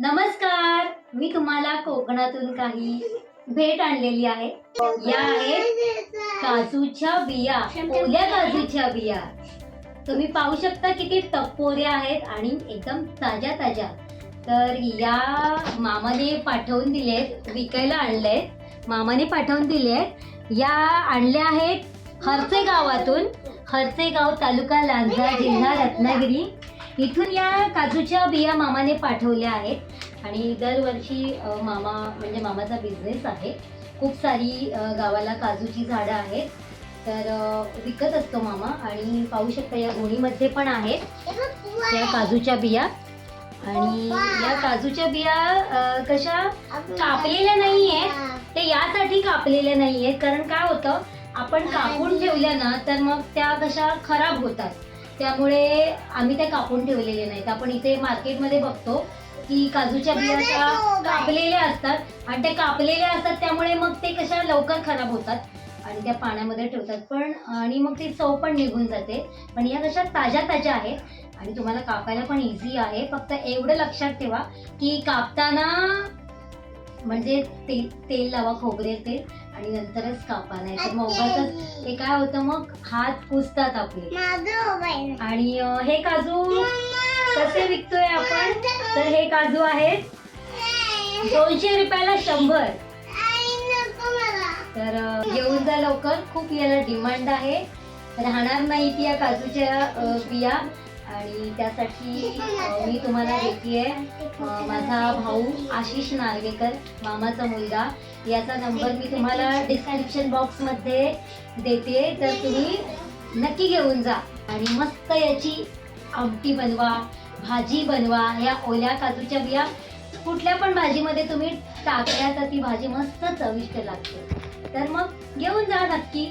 नमस्कार. मी तुम्हाला कोकणातून काही भेट आणलेली आहे. या आहेत काजूच्या बिया. ओल्या काजूच्या बिया. तुम्ही पाहू शकता किती टपोऱ्या आहेत आणि एकदम ताज्या ताज्या. तर या मामाने पाठवून दिलेत विकायला आणलेत. मामाने पाठवून दिलेत. या आणल्या आहेत हरसे गावातून. हरसे गाव तालुका लांजा जिल्हा रत्नागिरी. इथून या काजूच्या बिया मामाने पाठवल्या आहेत. आणि दरवर्षी मामा म्हणजे मामाचा बिझनेस आहे. खूप सारी गावाला काजूची झाडं आहेत. तर विकत असतो मामा. आणि पाहू शकता या गोणीमध्ये पण आहेत. या काजूच्या बिया. आणि या काजूच्या बिया कशा? कापलेल्या नाही आहेत ते यासाठी कापलेल्या नाही आहेत कारण काय होतं? आपण कापून ठेवल्या ना तर मग त्या कशा खराब होतात. त्यामुळे आम्ही त्या कापून ठेवलेल्या नाहीत. आपण इथे मार्केटमध्ये बघतो की काजूच्या बिया त्या कापलेल्या असतात. आणि त्या कापलेल्या असतात त्यामुळे मग ते कशा लवकर खराब होतात आणि त्या पाण्यामध्ये ठेवतात. पण आणि मग ती चव पण निघून जाते. पण या कशा ताज्या ताज्या आहेत आणि तुम्हाला कापायला पण इझी आहे फक्त एवढं लक्षात ठेवा की कापताना म्हणजे ते तेल लावा खोबरे तेल आणि नंतरच कापा नाही तर मग उगाचच ते काय होतं मग हात पुसतात आपले. आणि हे काजू कसे विकतोय आपण? तर हे काजू आहेत दोनशे रुपयाला शंभर. तर घेऊन जा लवकर. खूप याला डिमांड आहे. राहणार नाही या काजूच्या बिया. आणि त्यासाठी मी तुम्हाला देते आहे माझा भाऊ आशिष नार्वेकर मामाचा मुलगा. याचा नंबर मी तुम्हाला डिस्क्रिप्शन बॉक्समध्ये देते तर तुम्ही नक्की घेऊन जा. आणि मस्त याची आमटी बनवा भाजी बनवा या ओल्या काजूच्या बिया. कुठल्या पण भाजीमध्ये तुम्ही टाकल्या तर ती भाजी मस्त चविष्ट लागते. तर मग घेऊन जा नक्की.